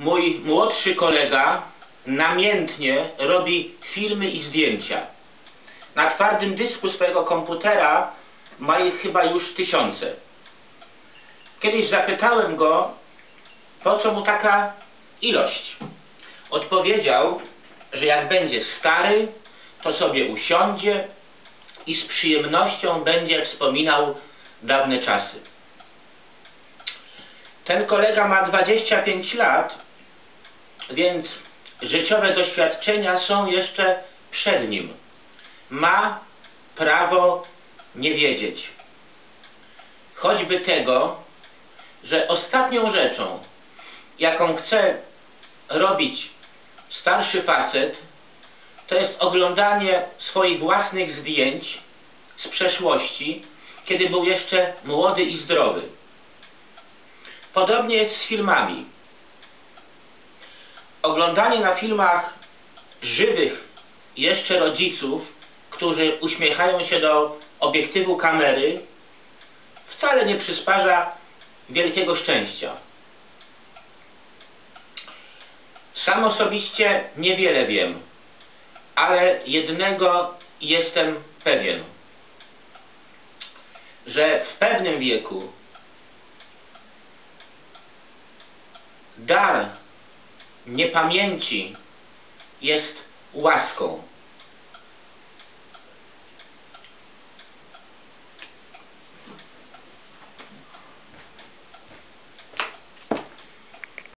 mój młodszy kolega namiętnie robi filmy i zdjęcia. Na twardym dysku swojego komputera ma ich chyba już tysiące. Kiedyś zapytałem go, po co mu taka ilość. Odpowiedział, że jak będzie stary, to sobie usiądzie i z przyjemnością będzie wspominał dawne czasy. Ten kolega ma 25 lat, więc życiowe doświadczenia są jeszcze przed nim. Ma prawo nie wiedzieć. Choćby tego, że ostatnią rzeczą, jaką chce robić starszy facet, to jest oglądanie swoich własnych zdjęć z przeszłości, kiedy był jeszcze młody i zdrowy. Podobnie jest z filmami. Oglądanie na filmach żywych jeszcze rodziców, którzy uśmiechają się do obiektywu kamery, wcale nie przysparza wielkiego szczęścia. Sam osobiście niewiele wiem, ale jednego jestem pewien, że w pewnym wieku dar niepamięci jest łaską.